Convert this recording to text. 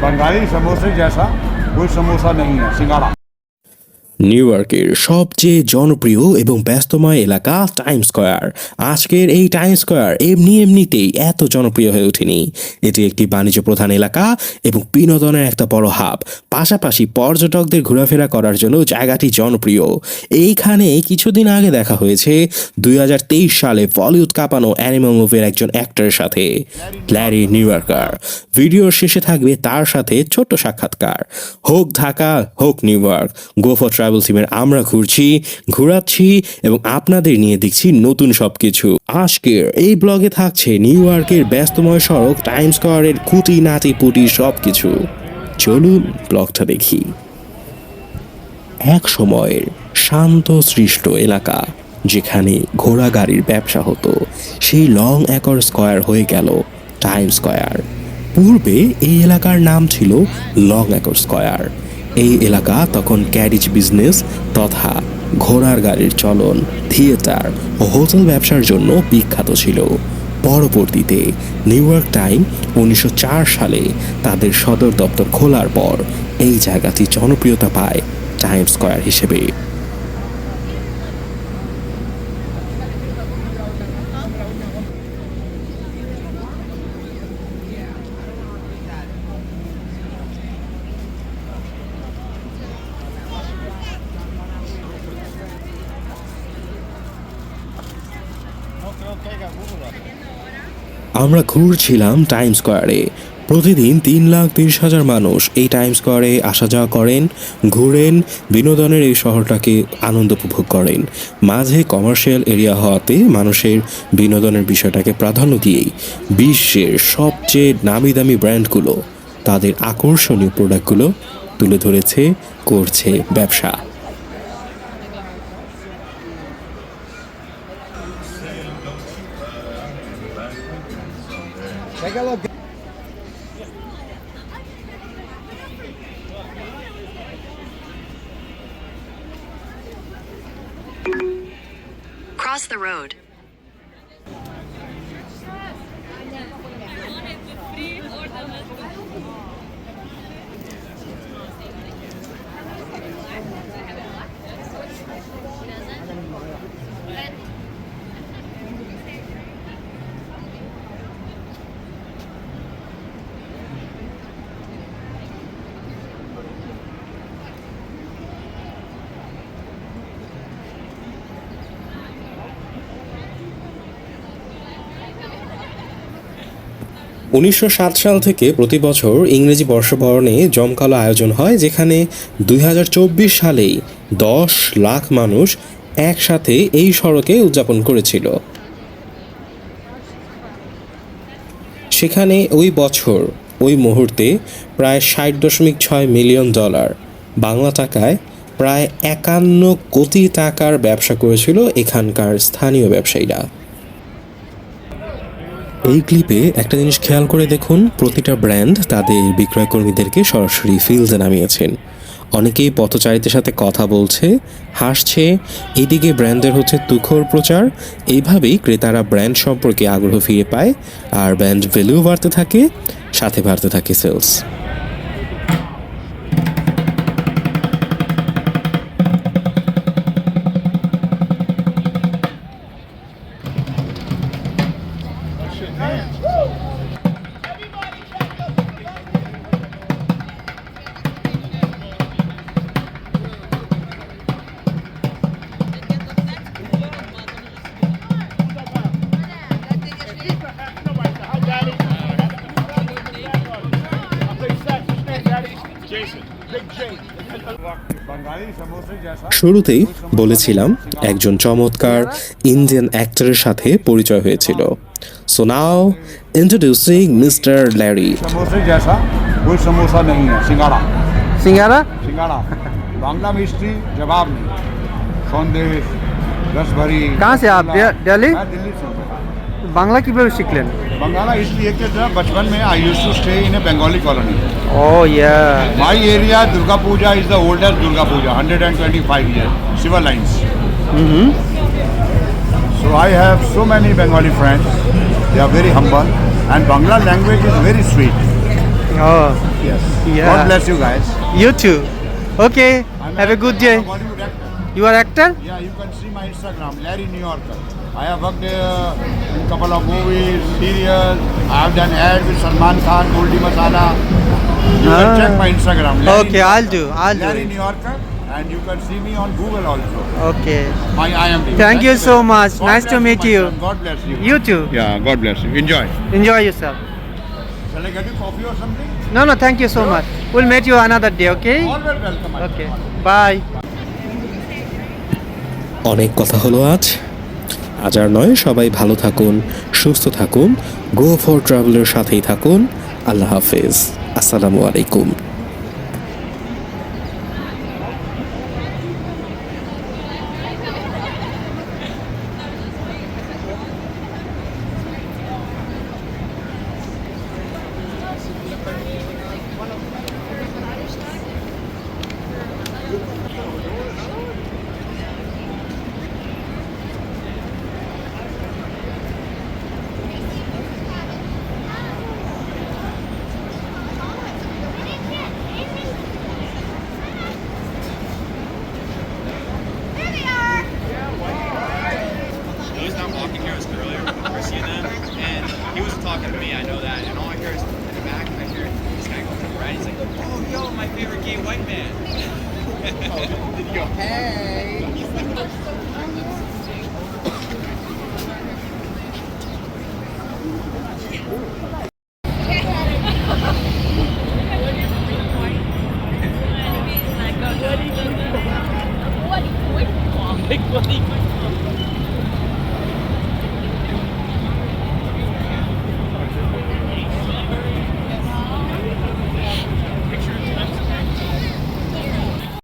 बंगाली समोसे जैसा कोई समोसा नहीं है सिंगाड़ा। নিউ ইয়র্কের সবচেয়ে জনপ্রিয় এবং ব্যস্তময় এলাকা টাইম স্কোয়ার আজকের এই টাইম স্কোয়ার এমনি এমনিতেই এত জনপ্রিয় হয়ে ওঠেনি। এটি একটি বাণিজ্য প্রধান এলাকা এবং বিনোদনের একটা বড় হাব। পাশাপাশি পর্যটকদের ঘোরাফেরা করার জন্য জায়গাটি জনপ্রিয়। এইখানে কিছুদিন আগে দেখা হয়েছে দুই হাজার তেইশ সালে বলিউড কাঁপানো অ্যানিমাল মুভির একজন অ্যাক্টরের সাথে। ল্যারি নিউ ইয়র্কার ভিডিওর শেষে থাকবে তার সাথে ছোট্ট সাক্ষাৎকার। হোক ঢাকা, হোক নিউ ইয়র্ক। গো ট্রাভেল টিমের আমরা ঘুরছি, ঘোরাচ্ছি এবং আপনাদের নিয়ে দেখছি নতুন সবকিছু। আজকের এই ব্লগে থাকছে নিউ ইয়র্কের ব্যস্তময় সড়ক টাইম স্কোয়ারের কুটি নাটি পুটি সবকিছু। চলুন ব্লগটা দেখি। এক সময়ের শান্ত সৃষ্ট এলাকা, যেখানে ঘোড়া গাড়ির ব্যবসা হতো, সেই লং একর স্কয়ার হয়ে গেল টাইম স্কয়ার পূর্বে এই এলাকার নাম ছিল লং একর স্কয়ার। এই এলাকা তখন ক্যারিজ বিজনেস তথা ঘোড়ার গাড়ির চলন, থিয়েটার ও হোটেল ব্যবসার জন্য বিখ্যাত ছিল। পরবর্তীতে নিউ ইয়র্ক টাইম উনিশশো চার সালে তাদের সদর দপ্তর খোলার পর এই জায়গাটি জনপ্রিয়তা পায় টাইম স্কয়ার হিসেবে। আমরা ঘুরছিলাম টাইম স্কোয়ারে প্রতিদিন তিন লাখ তিরিশ হাজার মানুষ এই টাইম স্কোয়ারে আসা যাওয়া করেন, ঘুরেন, বিনোদনের এই শহরটাকে আনন্দ উপভোগ করেন। মাঝে কমার্শিয়াল এরিয়া হওয়াতে মানুষের বিনোদনের বিষয়টাকে প্রাধান্য দিয়েই বিশ্বের সবচেয়ে নামি দামি ব্র্যান্ডগুলো, তাদের আকর্ষণীয় প্রোডাক্টগুলো তুলে ধরেছে, করছে ব্যবসা। Take a look. Cross the road. উনিশশো সাত সাল থেকে প্রতি বছর ইংরেজি বর্ষবরণে জমকালো আয়োজন হয়, যেখানে দুই হাজার চব্বিশ সালেই দশ লাখ মানুষ একসাথে এই সড়কে উদযাপন করেছিল। সেখানে ওই বছর, ওই মুহূর্তে প্রায় ষাট দশমিক ছয় মিলিয়ন ডলার, বাংলা টাকায় প্রায় একান্ন কোটি টাকার ব্যবসা করেছিল এখানকার স্থানীয় ব্যবসায়ীরা। এই ক্লিপে একটা জিনিস খেয়াল করে দেখুন, প্রতিটা ব্র্যান্ড তাদের বিক্রয় কর্মীদেরকে সরাসরি ফিল্ডে নামিয়েছেন। অনেকেই পথচারীদের সাথে কথা বলছে, হাসছে, এদিকে ব্র্যান্ডের হচ্ছে তুখর প্রচার, এইভাবেই ক্রেতারা ব্র্যান্ড সম্পর্কে আগ্রহ ফিরে পায়, আর ব্র্যান্ড ভ্যালু বাড়তে থাকে, সাথে বাড়তে থাকে সেলস শুরুতেই বলেছিলাম একজন চমৎকার ইন্ডিয়ান অ্যাক্টরের সাথে পরিচয় হয়েছিল so now introducing mister Larry समोसे जैसा कोई समोसा नहीं है सिंगाड़ा সিঙ্গারা सिंगाड़ा बांग्ला में हिस्ट्री जवाब नहीं सौंदेश रस भरी कहाँ से आप? रसगुल्ला। दिल्ली? मैं दिल्ली से हूँ বাংলা কিভাবে শিখলেন बंगाला इसलिए कि जब बचपन में I use to stay in a Bengali colony oh yeah My area, Durga Puja is the oldest Durga Puja, 125 years, civil lines. So I have so many Bengali friends. They are very humble, and Bangla language is very sweet. Oh, Yes. Yeah. God bless you guys. you too. Okay, I'm have a actor, good I'm day. a Bollywood actor. You are actor? Yeah, you can see my Instagram, Larry New Yorker. I have worked uh, in a couple of movies, serials. I have done ads with Salman Khan, Goldie Masala. You Ah. can check my Instagram. Larry Okay, New I'll do, I'll do Larry it. New Yorker, and you can see me on Google also. Okay. My IMDb. Thank you so much. God Nice to meet you. son. God bless you. You too. Yeah, God bless you. Enjoy. Enjoy yourself. Shall I get you coffee or something? No, no, thank you so much. We'll meet you another day, okay? Always welcome. Okay. son. Bye. অনেক কথা হলো আজ। আজ আর নয়, সবাই ভালো থাকুন, সুস্থ থাকুন গো ফর ট্রাভেলের সাথেই থাকুন। আল্লাহ হাফেজ। আসসালামু আলাইকুম। earlier for CNN, and he was talking to me, I know that, and all I hear is in the back, I hear this guy going to the right, he's like, oh, yo, my favorite gay white man. oh, did he go, hey? Like.